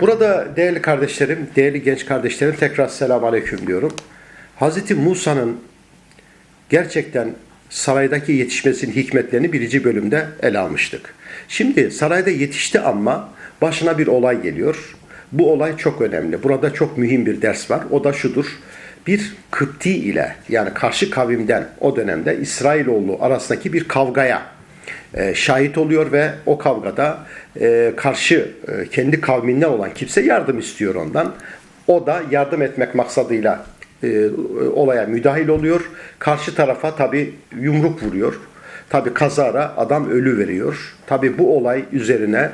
Burada değerli kardeşlerim, değerli genç kardeşlerim tekrar selam aleyküm diyorum. Hazreti Musa'nın gerçekten saraydaki yetişmesinin hikmetlerini birinci bölümde ele almıştık. Şimdi sarayda yetişti ama başına bir olay geliyor. Bu olay çok önemli. Burada çok mühim bir ders var. O da şudur. Bir Kıpti ile yani karşı kavimden o dönemde İsrailoğlu arasındaki bir kavgaya e, şahit oluyor ve o kavgada e, karşı e, kendi kavminden olan kimse yardım istiyor ondan. O da yardım etmek maksadıyla e, olaya müdahil oluyor. Karşı tarafa tabi yumruk vuruyor. Tabi kazara adam ölü veriyor. Tabi bu olay üzerine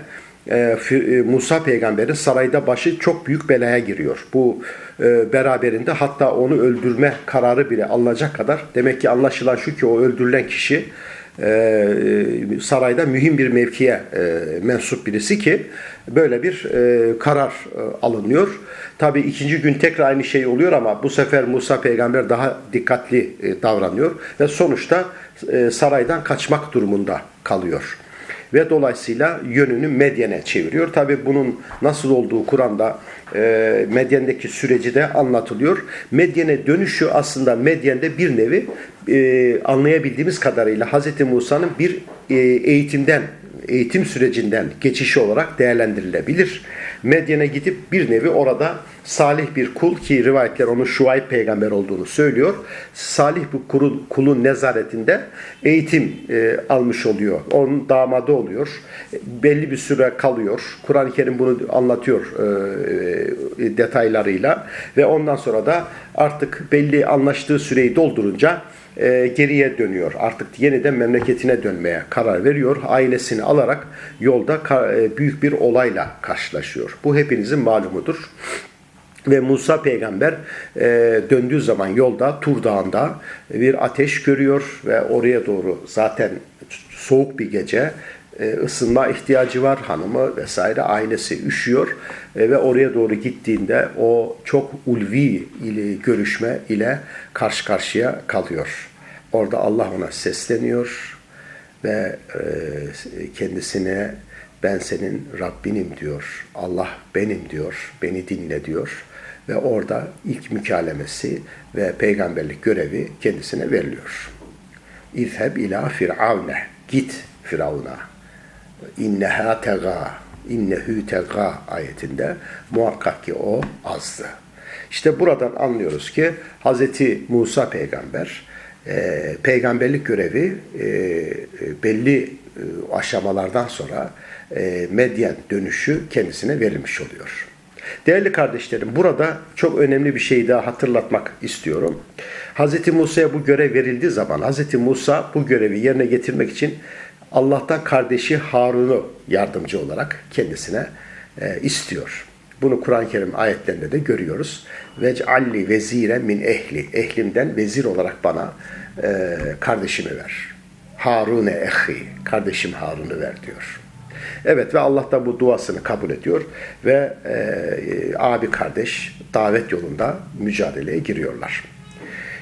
Musa peygamberin sarayda başı çok büyük belaya giriyor. Bu e, beraberinde hatta onu öldürme kararı bile alınacak kadar demek ki anlaşılan şu ki o öldürülen kişi e, sarayda mühim bir mevkiye e, mensup birisi ki böyle bir e, karar e, alınıyor. Tabi ikinci gün tekrar aynı şey oluyor ama bu sefer Musa peygamber daha dikkatli e, davranıyor ve sonuçta e, saraydan kaçmak durumunda kalıyor ve dolayısıyla yönünü Medyen'e çeviriyor. Tabi bunun nasıl olduğu Kur'an'da e, Medyen'deki süreci de anlatılıyor. Medyen'e dönüşü aslında Medyen'de bir nevi e, anlayabildiğimiz kadarıyla Hz. Musa'nın bir e, eğitimden eğitim sürecinden geçişi olarak değerlendirilebilir. Medyen'e gidip bir nevi orada salih bir kul ki rivayetler onun Şuayb peygamber olduğunu söylüyor. Salih bu kulun, kulun nezaretinde eğitim e, almış oluyor. Onun damadı oluyor. Belli bir süre kalıyor. Kur'an-ı Kerim bunu anlatıyor e, e, detaylarıyla ve ondan sonra da artık belli anlaştığı süreyi doldurunca e, geriye dönüyor. Artık yeniden memleketine dönmeye karar veriyor. Ailesini alarak yolda e, büyük bir olayla karşılaşıyor. Bu hepinizin malumudur. Ve Musa peygamber e, döndüğü zaman yolda Tur Dağı'nda bir ateş görüyor ve oraya doğru zaten soğuk bir gece e, ısınma ihtiyacı var hanımı vesaire ailesi üşüyor E, ve oraya doğru gittiğinde o çok ulvi ile görüşme ile karşı karşıya kalıyor. Orada Allah ona sesleniyor ve e, kendisine ben senin Rabbinim diyor. Allah benim diyor. Beni dinle diyor. Ve orada ilk mükalemesi ve peygamberlik görevi kendisine veriliyor. İzheb ila firavne. Git Firavun'a. İnneha tega. İnnehü tega ayetinde muhakkak ki o azdı. İşte buradan anlıyoruz ki Hz. Musa peygamber e, peygamberlik görevi e, belli e, aşamalardan sonra e, medyen dönüşü kendisine verilmiş oluyor. Değerli kardeşlerim burada çok önemli bir şey daha hatırlatmak istiyorum. Hz. Musa'ya bu görev verildiği zaman Hz. Musa bu görevi yerine getirmek için Allah'tan kardeşi Harun'u yardımcı olarak kendisine e, istiyor. Bunu Kur'an-ı Kerim ayetlerinde de görüyoruz. Vec'alli vezire min ehli. Ehlimden vezir olarak bana e, kardeşimi ver. Harune ehi. Kardeşim Harun'u ver diyor. Evet ve Allah da bu duasını kabul ediyor ve e, abi kardeş davet yolunda mücadeleye giriyorlar.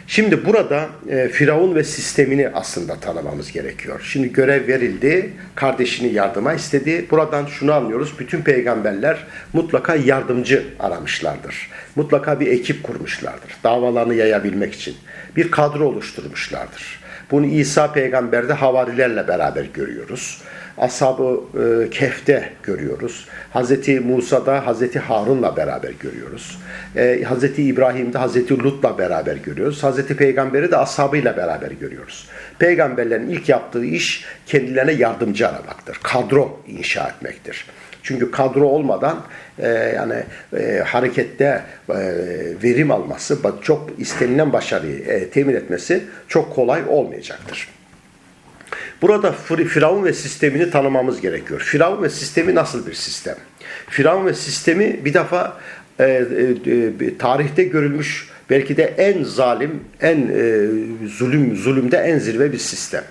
Şimdi burada e, Firavun ve sistemini aslında tanımamız gerekiyor. Şimdi görev verildi, kardeşini yardıma istedi. Buradan şunu anlıyoruz, bütün peygamberler mutlaka yardımcı aramışlardır. Mutlaka bir ekip kurmuşlardır, davalarını yayabilmek için. Bir kadro oluşturmuşlardır. Bunu İsa peygamberde havarilerle beraber görüyoruz. Ashab-ı e, Kehf'te görüyoruz. Hazreti Musa'da Hazreti Harun'la beraber görüyoruz. E, Hazreti İbrahim'de Hazreti Lut'la beraber görüyoruz. Hazreti Peygamberi de ashabıyla beraber görüyoruz. Peygamberlerin ilk yaptığı iş kendilerine yardımcı aramaktır. Kadro inşa etmektir. Çünkü kadro olmadan e, yani e, harekette e, verim alması, çok istenilen başarıyı e, temin etmesi çok kolay olmayacaktır. Burada Fir- Firavun ve sistemini tanımamız gerekiyor. Firavun ve sistemi nasıl bir sistem? Firavun ve sistemi bir defa e, e, e, tarihte görülmüş belki de en zalim, en e, zulüm zulümde en zirve bir sistem.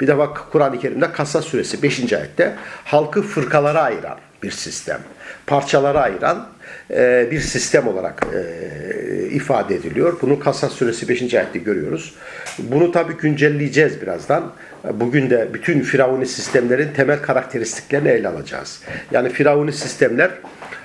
Bir defa Kur'an-ı Kerim'de Kassa suresi 5. ayette halkı fırkalara ayıran bir sistem. Parçalara ayıran e, bir sistem olarak e, ifade ediliyor. Bunu Kasas suresi 5. ayette görüyoruz. Bunu tabii güncelleyeceğiz birazdan. Bugün de bütün Firavuni sistemlerin temel karakteristiklerini ele alacağız. Yani Firavuni sistemler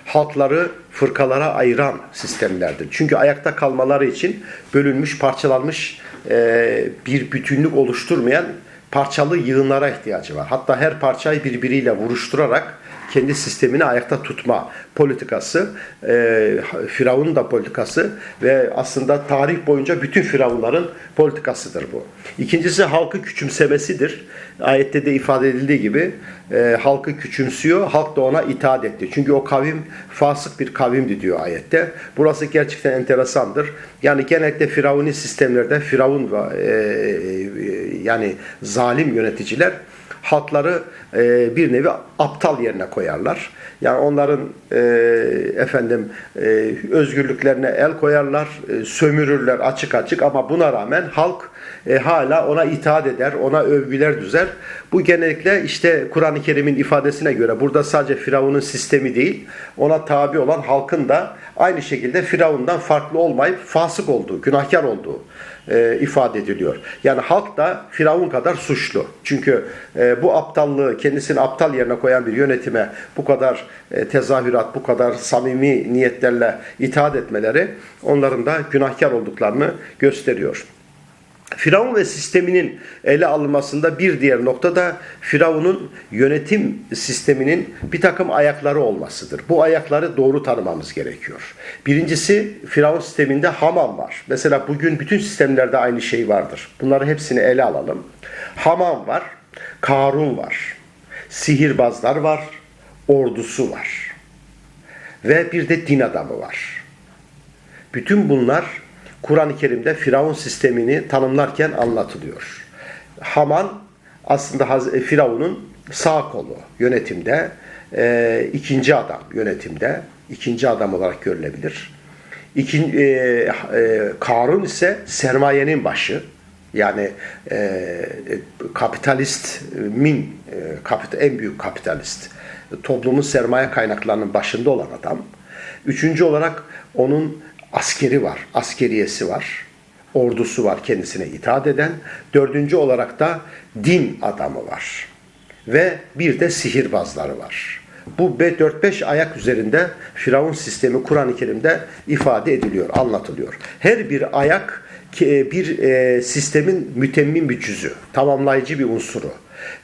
halkları fırkalara ayıran sistemlerdir. Çünkü ayakta kalmaları için bölünmüş, parçalanmış e, bir bütünlük oluşturmayan parçalı yığınlara ihtiyacı var. Hatta her parçayı birbiriyle vuruşturarak kendi sistemini ayakta tutma politikası, e, Firavun'un da politikası ve aslında tarih boyunca bütün Firavunların politikasıdır bu. İkincisi halkı küçümsemesidir. Ayette de ifade edildiği gibi e, halkı küçümsüyor, halk da ona itaat etti. Çünkü o kavim fasık bir kavimdi diyor ayette. Burası gerçekten enteresandır. Yani genellikle Firavuni sistemlerde Firavun ve e, e, yani zalim yöneticiler halkları e, bir nevi aptal yerine koyarlar. Yani onların e, efendim e, özgürlüklerine el koyarlar, e, sömürürler açık açık ama buna rağmen halk e, hala ona itaat eder, ona övgüler düzer. Bu genellikle işte Kur'an-ı Kerim'in ifadesine göre burada sadece Firavun'un sistemi değil, ona tabi olan halkın da aynı şekilde Firavun'dan farklı olmayıp fasık olduğu, günahkar olduğu e, ifade ediliyor. Yani halk da Firavun kadar suçlu. Çünkü e, bu aptallığı kendisini aptal yerine koyan bir yönetime bu kadar e, tezahürat, bu kadar samimi niyetlerle itaat etmeleri onların da günahkar olduklarını gösteriyor. Firavun ve sisteminin ele alınmasında bir diğer nokta da Firavun'un yönetim sisteminin bir takım ayakları olmasıdır. Bu ayakları doğru tanımamız gerekiyor. Birincisi Firavun sisteminde Haman var. Mesela bugün bütün sistemlerde aynı şey vardır. Bunları hepsini ele alalım. Haman var, Karun var, sihirbazlar var, ordusu var ve bir de din adamı var. Bütün bunlar Kur'an-ı Kerim'de Firavun sistemini tanımlarken anlatılıyor. Haman aslında e, Firavun'un sağ kolu yönetimde, e, ikinci adam yönetimde, ikinci adam olarak görülebilir. İkin, e, e, Karun ise sermayenin başı. Yani e, kapitalist min e, kapit, en büyük kapitalist toplumun sermaye kaynaklarının başında olan adam. Üçüncü olarak onun askeri var, askeriyesi var, ordusu var kendisine itaat eden. Dördüncü olarak da din adamı var ve bir de sihirbazları var. Bu 4-5 ayak üzerinde Firavun sistemi Kur'an-ı Kerim'de ifade ediliyor, anlatılıyor. Her bir ayak ki- bir e, sistemin mütemmin bir cüzü, tamamlayıcı bir unsuru.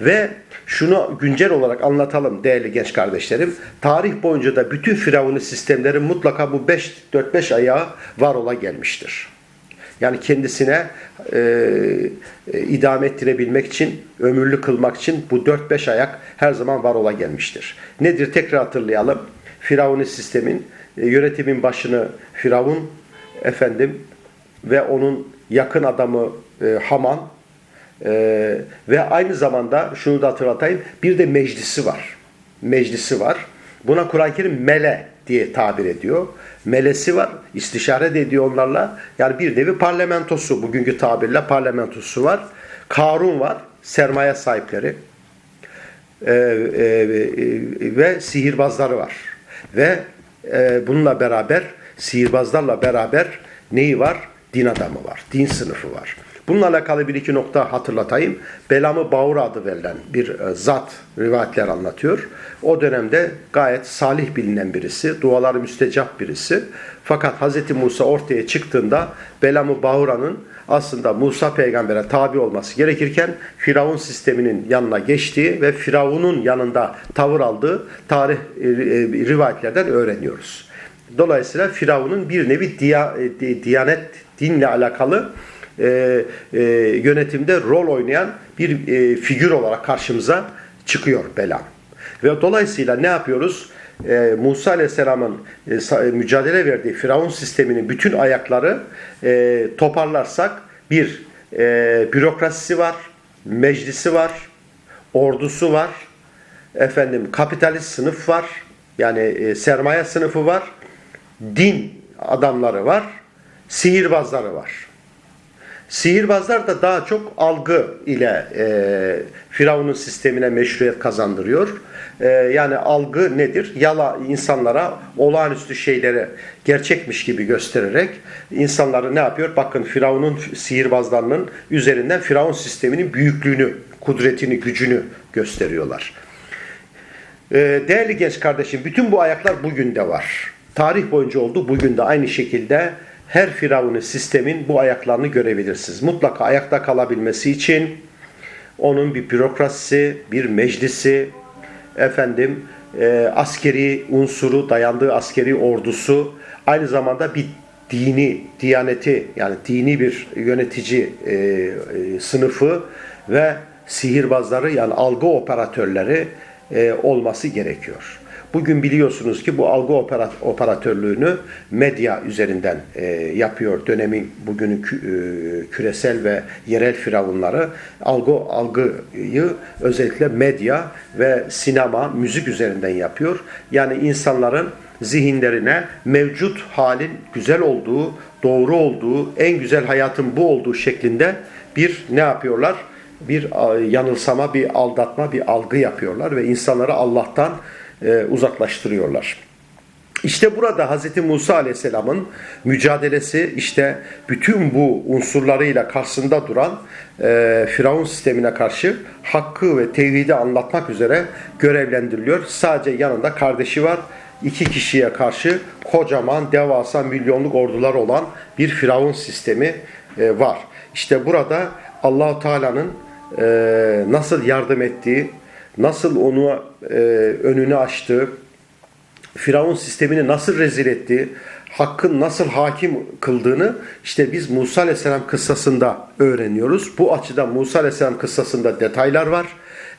Ve şunu güncel olarak anlatalım değerli genç kardeşlerim. Tarih boyunca da bütün Firavuni sistemlerin mutlaka bu 5 4-5 ayağı var ola gelmiştir. Yani kendisine e, e, idame ettirebilmek için, ömürlü kılmak için bu 4-5 ayak her zaman var ola gelmiştir. Nedir? Tekrar hatırlayalım. Firavuni sistemin e, yönetimin başını Firavun efendim ve onun yakın adamı e, Haman ee, ve aynı zamanda şunu da hatırlatayım bir de meclisi var. Meclisi var. Buna Kur'an-ı Kerim mele diye tabir ediyor. Melesi var. istişare de ediyor onlarla. Yani bir nevi parlamentosu. Bugünkü tabirle parlamentosu var. Karun var. Sermaye sahipleri. Ee, e, e, ve sihirbazları var. Ve e, bununla beraber sihirbazlarla beraber neyi var? Din adamı var. Din sınıfı var. Bununla alakalı bir iki nokta hatırlatayım. Belamı Bağur adı verilen bir e, zat rivayetler anlatıyor. O dönemde gayet salih bilinen birisi, duaları müstecap birisi. Fakat Hz. Musa ortaya çıktığında Belamı Bağura'nın aslında Musa peygambere tabi olması gerekirken Firavun sisteminin yanına geçtiği ve Firavun'un yanında tavır aldığı tarih e, e, rivayetlerden öğreniyoruz. Dolayısıyla Firavun'un bir nevi diya, di- diyanet, dinle alakalı e, e, yönetimde rol oynayan bir e, figür olarak karşımıza çıkıyor Belam. Ve dolayısıyla ne yapıyoruz? E, Musa Aleyhisselam'ın e, e, mücadele verdiği Firavun sisteminin bütün ayakları e, toparlarsak bir e, bürokrasisi var, meclisi var, ordusu var, efendim kapitalist sınıf var, yani e, sermaye sınıfı var, din adamları var, sihirbazları var. Sihirbazlar da daha çok algı ile e, Firavun'un sistemine meşruiyet kazandırıyor. E, yani algı nedir? Yala insanlara olağanüstü şeyleri gerçekmiş gibi göstererek insanları ne yapıyor? Bakın Firavun'un sihirbazlarının üzerinden Firavun sisteminin büyüklüğünü, kudretini, gücünü gösteriyorlar. Ee, Değerli genç kardeşim, bütün bu ayaklar bugün de var. Tarih boyunca oldu, bugün de aynı şekilde her firavuni sistemin bu ayaklarını görebilirsiniz. Mutlaka ayakta kalabilmesi için onun bir bürokrasisi, bir meclisi, efendim e, askeri unsuru, dayandığı askeri ordusu, aynı zamanda bir dini, diyaneti yani dini bir yönetici e, e, sınıfı ve sihirbazları yani algı operatörleri e, olması gerekiyor. Bugün biliyorsunuz ki bu algı opera- operatörlüğünü medya üzerinden e, yapıyor. Dönemin bugünün kü- e, küresel ve yerel firavunları algı algıyı özellikle medya ve sinema, müzik üzerinden yapıyor. Yani insanların zihinlerine mevcut halin güzel olduğu, doğru olduğu, en güzel hayatın bu olduğu şeklinde bir ne yapıyorlar? Bir yanılsama, bir aldatma, bir algı yapıyorlar ve insanları Allah'tan e, uzaklaştırıyorlar. İşte burada Hz. Musa Aleyhisselam'ın mücadelesi işte bütün bu unsurlarıyla karşısında duran e, Firavun sistemine karşı hakkı ve tevhidi anlatmak üzere görevlendiriliyor. Sadece yanında kardeşi var. İki kişiye karşı kocaman, devasa, milyonluk ordular olan bir Firavun sistemi e, var. İşte burada Allahu Teala'nın e, nasıl yardım ettiği, nasıl onu e, önünü açtığı, Firavun sistemini nasıl rezil etti, hakkın nasıl hakim kıldığını işte biz Musa Aleyhisselam kıssasında öğreniyoruz. Bu açıdan Musa Aleyhisselam kıssasında detaylar var.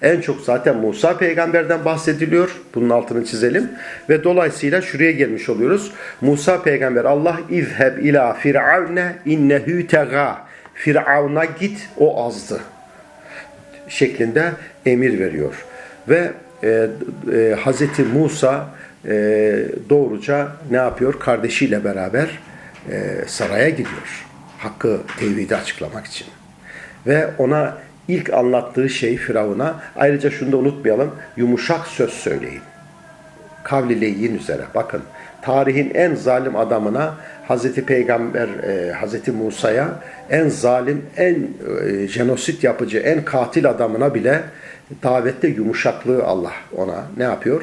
En çok zaten Musa peygamberden bahsediliyor. Bunun altını çizelim. Ve dolayısıyla şuraya gelmiş oluyoruz. Musa peygamber Allah izheb ila firavne innehu tega. Firavuna git o azdı şeklinde emir veriyor. Ve e, e, Hazreti Musa e, doğruca ne yapıyor? Kardeşiyle beraber e, saraya gidiyor. Hakkı tevhidi açıklamak için. Ve ona ilk anlattığı şey Firavun'a ayrıca şunu da unutmayalım. Yumuşak söz söyleyin. Kavli leyyin üzere. Bakın tarihin en zalim adamına Hazreti Peygamber e, Hazreti Musa'ya en zalim, en e, jenosit yapıcı, en katil adamına bile davette yumuşaklığı Allah ona ne yapıyor?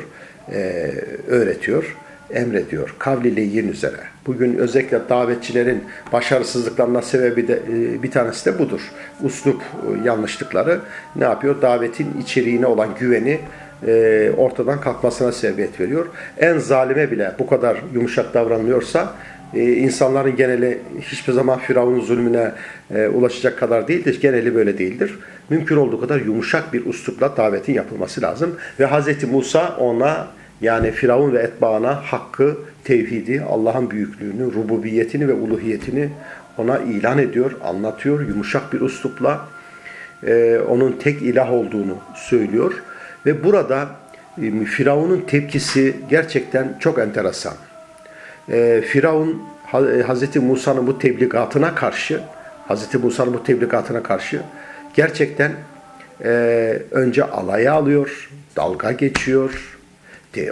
E, öğretiyor, emrediyor. Kavli leyyin üzere. Bugün özellikle davetçilerin başarısızlıklarına sebebi de e, bir tanesi de budur. Uslup e, yanlışlıkları ne yapıyor? Davetin içeriğine olan güveni e, ortadan kalkmasına sebebiyet veriyor. En zalime bile bu kadar yumuşak davranılıyorsa e, insanların geneli hiçbir zaman Firavun'un zulmüne e, ulaşacak kadar değildir. Geneli böyle değildir. Mümkün olduğu kadar yumuşak bir uslupla davetin yapılması lazım. Ve Hz. Musa ona yani Firavun ve etbaına hakkı, tevhidi, Allah'ın büyüklüğünü, rububiyetini ve uluhiyetini ona ilan ediyor, anlatıyor yumuşak bir uslupla. E, onun tek ilah olduğunu söylüyor. Ve burada e, Firavun'un tepkisi gerçekten çok enteresan. E, Firavun Ha- Hazreti Musa'nın bu tebligatına karşı Hazreti Musa'nın bu tebligatına karşı gerçekten e, önce alaya alıyor, dalga geçiyor,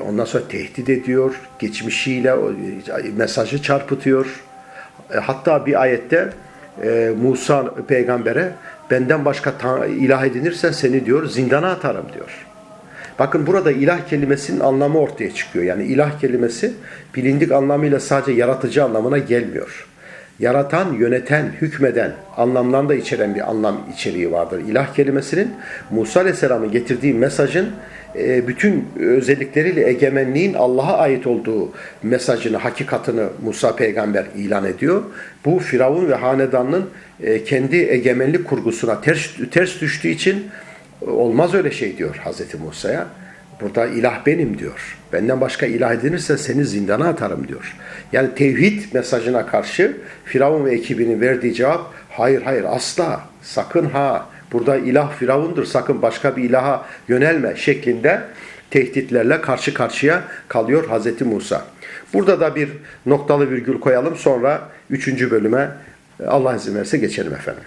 ondan sonra tehdit ediyor, geçmişiyle e, mesajı çarpıtıyor. E, Hatta bir ayette Musa peygambere benden başka ilah edinirsen seni diyor zindana atarım diyor. Bakın burada ilah kelimesinin anlamı ortaya çıkıyor. Yani ilah kelimesi bilindik anlamıyla sadece yaratıcı anlamına gelmiyor. Yaratan, yöneten, hükmeden anlamlarını da içeren bir anlam içeriği vardır. İlah kelimesinin Musa Aleyhisselam'ın getirdiği mesajın e, bütün özellikleriyle egemenliğin Allah'a ait olduğu mesajını, hakikatını Musa peygamber ilan ediyor. Bu Firavun ve hanedanının e, kendi egemenlik kurgusuna ters, ters düştüğü için Olmaz öyle şey diyor Hazreti Musa'ya. Burada ilah benim diyor. Benden başka ilah edinirse seni zindana atarım diyor. Yani tevhid mesajına karşı Firavun ve ekibinin verdiği cevap hayır hayır asla sakın ha burada ilah Firavundur sakın başka bir ilaha yönelme şeklinde tehditlerle karşı karşıya kalıyor Hazreti Musa. Burada da bir noktalı virgül koyalım sonra üçüncü bölüme Allah izin verirse geçelim efendim.